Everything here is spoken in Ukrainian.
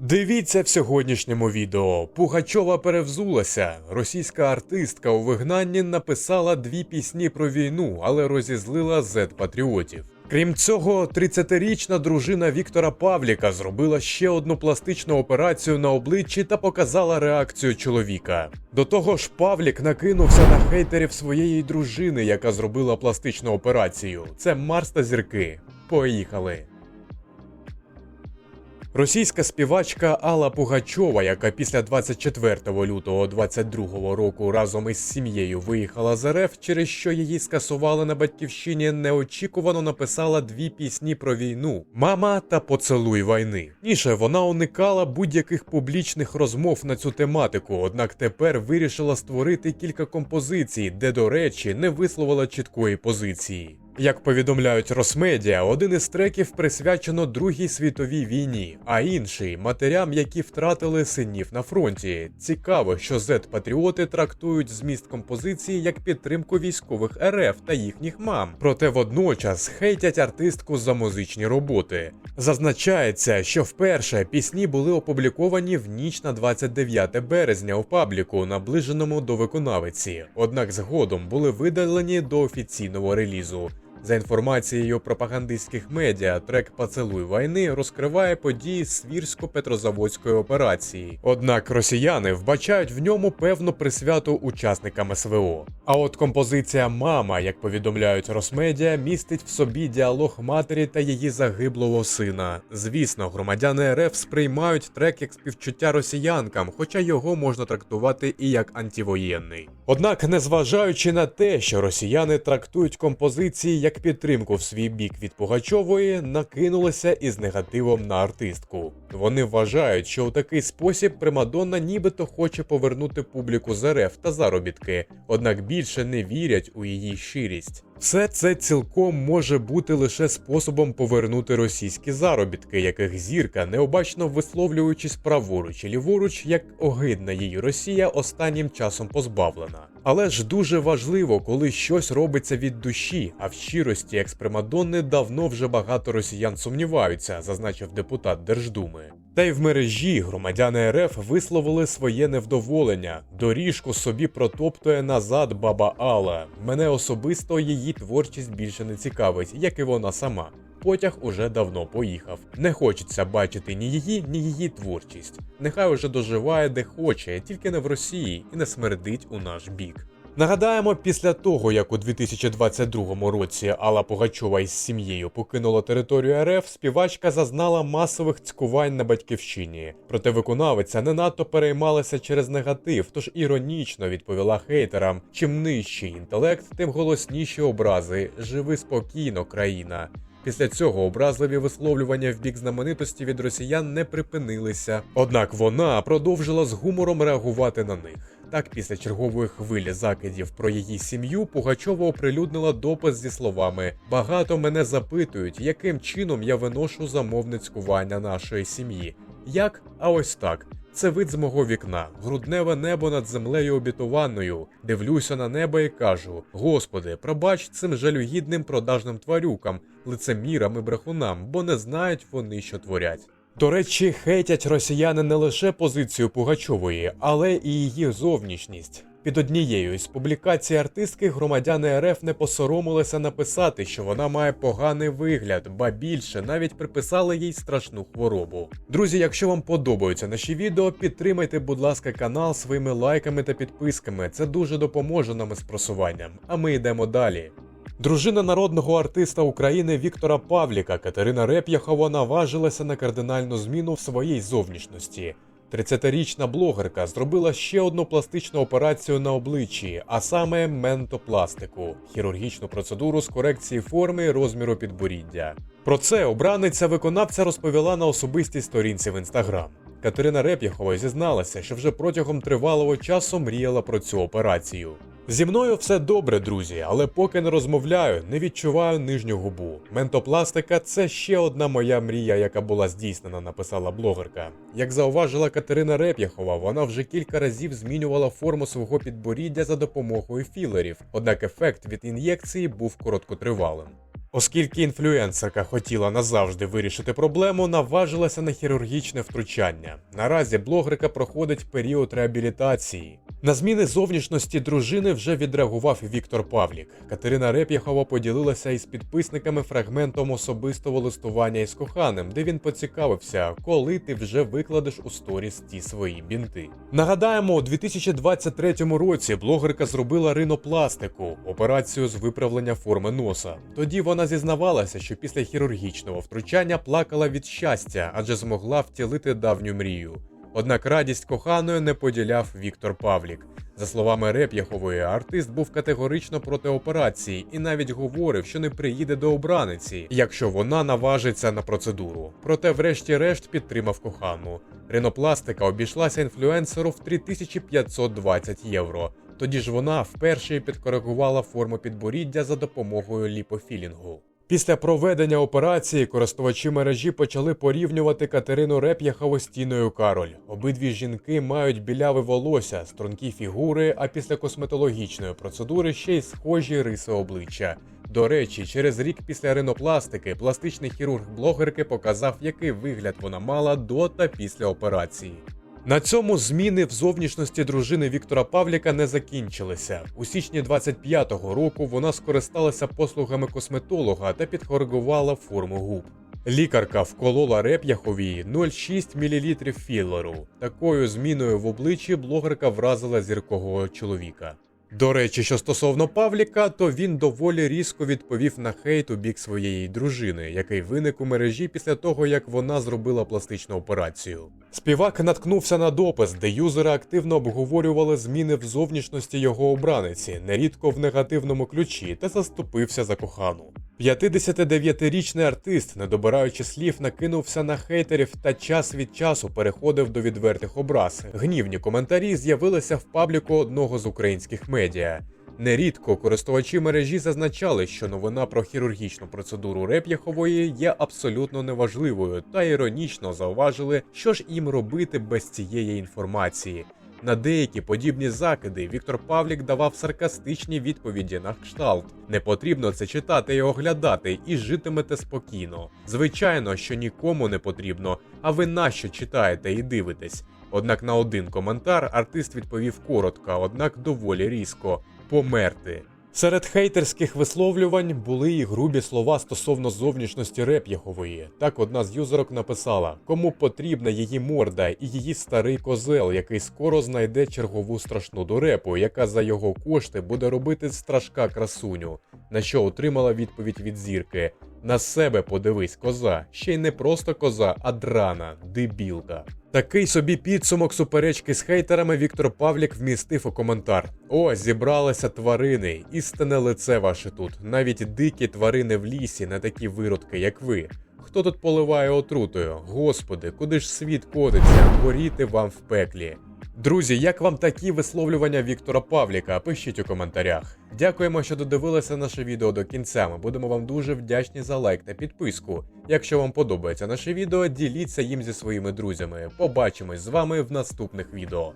Дивіться в сьогоднішньому відео. Пугачова перевзулася. Російська артистка у вигнанні написала дві пісні про війну, але розізлила зет-патріотів. Крім цього, 30-річна дружина Віктора Павліка зробила ще одну пластичну операцію на обличчі та показала реакцію чоловіка. До того ж, Павлік накинувся на хейтерів своєї дружини, яка зробила пластичну операцію. Це Марс та зірки. Поїхали. Російська співачка Алла Пугачова, яка після 24 лютого 22 року разом із сім'єю виїхала з РФ, через що її скасували на батьківщині, неочікувано написала дві пісні про війну: Мама та Поцелуй війни. Ніше вона уникала будь-яких публічних розмов на цю тематику, однак тепер вирішила створити кілька композицій, де, до речі, не висловила чіткої позиції. Як повідомляють Росмедіа, один із треків присвячено Другій світовій війні, а інший матерям, які втратили синів на фронті. Цікаво, що зет-патріоти трактують зміст композиції як підтримку військових РФ та їхніх мам. Проте водночас хейтять артистку за музичні роботи. Зазначається, що вперше пісні були опубліковані в ніч на 29 березня у пабліку, наближеному до виконавиці. Однак згодом були видалені до офіційного релізу. За інформацією пропагандистських медіа, трек Поцелуй війни розкриває події Свірсько-Петрозаводської операції. Однак росіяни вбачають в ньому певну присвяту учасникам СВО. А от композиція Мама, як повідомляють Росмедіа, містить в собі діалог матері та її загиблого сина. Звісно, громадяни РФ сприймають трек як співчуття росіянкам, хоча його можна трактувати і як антивоєнний. Однак, незважаючи на те, що росіяни трактують композиції як підтримку в свій бік від Пугачової, накинулися із негативом на артистку. Вони вважають, що у такий спосіб Примадонна нібито хоче повернути публіку з РФ та заробітки, однак більше не вірять у її щирість. Все це цілком може бути лише способом повернути російські заробітки, яких зірка, необачно висловлюючись праворуч і ліворуч, як огидна її Росія останнім часом позбавлена. Але ж дуже важливо, коли щось робиться від душі, а в щирості експримадонни давно вже багато росіян сумніваються, зазначив депутат Держдуми. Та й в мережі громадяни РФ висловили своє невдоволення. Доріжку собі протоптує назад баба Алла. Мене особисто її творчість більше не цікавить, як і вона сама. Потяг уже давно поїхав. Не хочеться бачити ні її, ні її творчість. Нехай уже доживає де хоче, тільки не в Росії і не смердить у наш бік. Нагадаємо, після того, як у 2022 році Алла Пугачова із сім'єю покинула територію РФ, співачка зазнала масових цькувань на батьківщині. Проте виконавиця не надто переймалася через негатив, тож іронічно відповіла хейтерам: чим нижчий інтелект, тим голосніші образи. Живи спокійно, країна. Після цього образливі висловлювання в бік знаменитості від росіян не припинилися. Однак вона продовжила з гумором реагувати на них. Так, після чергової хвилі закидів про її сім'ю Пугачова оприлюднила допис зі словами: Багато мене запитують, яким чином я виношу замовницькування нашої сім'ї. Як? А ось так. Це вид з мого вікна, грудневе небо над землею обітованою. Дивлюся на небо і кажу: Господи, пробач цим жалюгідним продажним тварюкам, лицемірам і брехунам, бо не знають вони, що творять. До речі, хейтять росіяни не лише позицію Пугачової, але і її зовнішність. Під однією із публікацій артистки громадяни РФ не посоромилися написати, що вона має поганий вигляд, ба більше навіть приписали їй страшну хворобу. Друзі, якщо вам подобаються наші відео, підтримайте, будь ласка, канал своїми лайками та підписками. Це дуже допоможе нам із просуванням. А ми йдемо далі. Дружина народного артиста України Віктора Павліка Катерина Реп'яхова наважилася на кардинальну зміну в своїй зовнішності. 30-річна блогерка зробила ще одну пластичну операцію на обличчі, а саме ментопластику хірургічну процедуру з корекції форми і розміру підборіддя. Про це обраниця виконавця розповіла на особистій сторінці в інстаграм. Катерина Реп'яхова зізналася, що вже протягом тривалого часу мріяла про цю операцію. Зі мною все добре, друзі, але поки не розмовляю, не відчуваю нижню губу. Ментопластика це ще одна моя мрія, яка була здійснена, написала блогерка. Як зауважила Катерина Реп'яхова, вона вже кілька разів змінювала форму свого підборіддя за допомогою філерів, однак ефект від ін'єкції був короткотривалим. Оскільки інфлюенсерка хотіла назавжди вирішити проблему, наважилася на хірургічне втручання. Наразі блогерка проходить період реабілітації. На зміни зовнішності дружини вже відреагував Віктор Павлік. Катерина Реп'яхова поділилася із підписниками фрагментом особистого листування із коханим, де він поцікавився, коли ти вже викладеш у сторіс ті свої бінти. Нагадаємо, у 2023 році блогерка зробила ринопластику, операцію з виправлення форми носа. Тоді вона зізнавалася, що після хірургічного втручання плакала від щастя, адже змогла втілити давню мрію. Однак радість коханої не поділяв Віктор Павлік. За словами Реп'яхової, артист був категорично проти операції і навіть говорив, що не приїде до обраниці, якщо вона наважиться на процедуру. Проте, врешті-решт, підтримав кохану. Ринопластика обійшлася інфлюенсеру в 3520 євро. Тоді ж вона вперше підкоригувала форму підборіддя за допомогою ліпофілінгу. Після проведення операції користувачі мережі почали порівнювати Катерину Реп'яхову з Тіною Кароль. Обидві жінки мають біляве волосся, стрункі фігури, а після косметологічної процедури ще й схожі риси обличчя. До речі, через рік після ринопластики пластичний хірург блогерки показав, який вигляд вона мала до та після операції. На цьому зміни в зовнішності дружини Віктора Павліка не закінчилися. У січні 25-го року вона скористалася послугами косметолога та підкоригувала форму губ. Лікарка вколола Реп'яховій 0,6 мл філеру. Такою зміною в обличчі блогерка вразила зіркового чоловіка. До речі, що стосовно Павліка, то він доволі різко відповів на хейт у бік своєї дружини, який виник у мережі після того, як вона зробила пластичну операцію. Співак наткнувся на допис, де юзери активно обговорювали зміни в зовнішності його обраниці, нерідко в негативному ключі, та заступився за кохану. 59-річний артист, не добираючи слів, накинувся на хейтерів та час від часу переходив до відвертих образ. Гнівні коментарі з'явилися в пабліку одного з українських медіа. Нерідко користувачі мережі зазначали, що новина про хірургічну процедуру Реп'яхової є абсолютно неважливою, та іронічно зауважили, що ж їм робити без цієї інформації. На деякі подібні закиди Віктор Павлік давав саркастичні відповіді на кшталт. Не потрібно це читати і оглядати, і житимете спокійно. Звичайно, що нікому не потрібно, а ви нащо читаєте і дивитесь. Однак на один коментар артист відповів коротко, однак доволі різко померти. Серед хейтерських висловлювань були і грубі слова стосовно зовнішності Реп'яхової. Так одна з юзерок написала, кому потрібна її морда і її старий козел, який скоро знайде чергову страшну дурепу, яка за його кошти буде робити страшка красуню. На що отримала відповідь від зірки: на себе подивись, коза, ще й не просто коза, а драна, дебілка. Такий собі підсумок суперечки з хейтерами Віктор Павлік вмістив у коментар: О, зібралися тварини, істинне лице ваше тут. Навіть дикі тварини в лісі, не такі виродки, як ви. Хто тут поливає отрутою? Господи, куди ж світ котиться? Горіти вам в пеклі. Друзі, як вам такі висловлювання Віктора Павліка? Пишіть у коментарях. Дякуємо, що додивилися наше відео до кінця. Ми будемо вам дуже вдячні за лайк та підписку. Якщо вам подобається наше відео, діліться їм зі своїми друзями. Побачимось з вами в наступних відео.